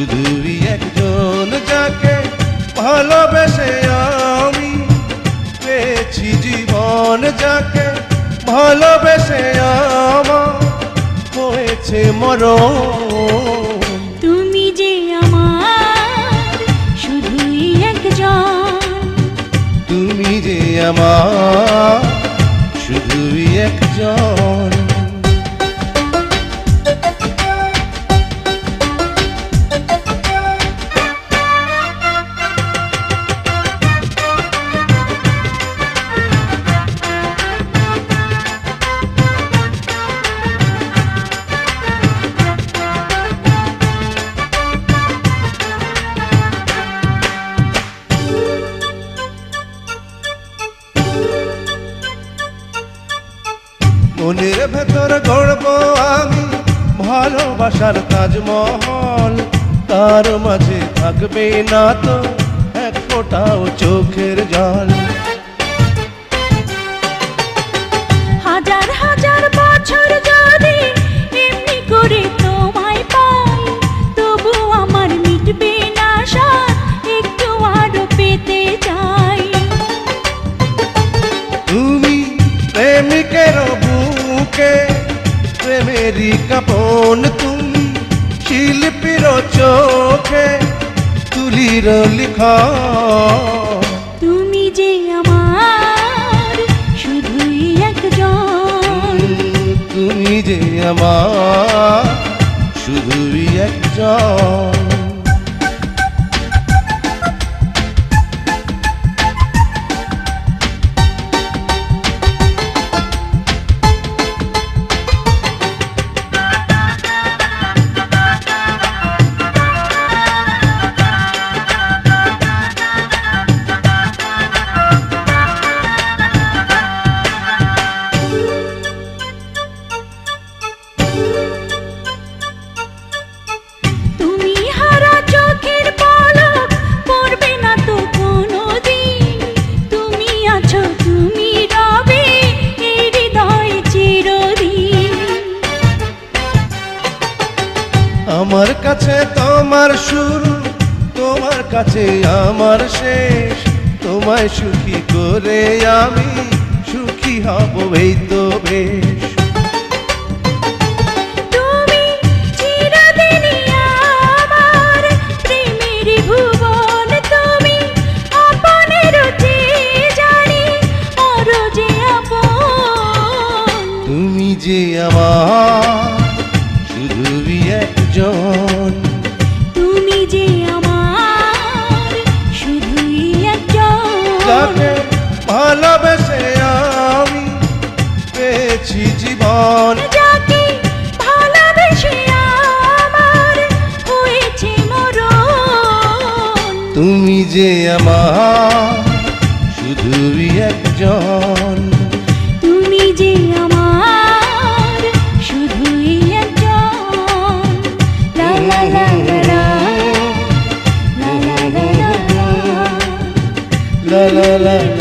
শুধুই একজন যাকে ভালোবেসে আমি পেয়েছি জীবন যাকে ভালোবেসে আমার হয়েছে মরণ। তুমি যে আমার শুধুই একজন। তুমি যে আমার মনের ভেতর গড়ব আমি, ভালোবাসার তাজমহল। তার মাঝে থাকবে না তো, এক ফোটাও চোখের জল। প্রেমেরই কাপন তুমি শিল্পীর চোখে তুলির লিখ তুমি যে আমার শুধুই একজন। তুমি যে আমার শুধুই একজন। আমার কাছে তোমার শুরু তোমার কাছে আমার শেষ। তোমায় সুখী করে আমি সুখী হব এই তো বেশ। তুমি চিরদিনই আমার একজন। তুমি যে আমার শুধুই একজন। যাকে ভালোবেসে আমি পেয়েছি জীবন। যাকে ভালোবেসে আমার হয়েছে মরণ। তুমি যে আমার শুধুই একজন। La la la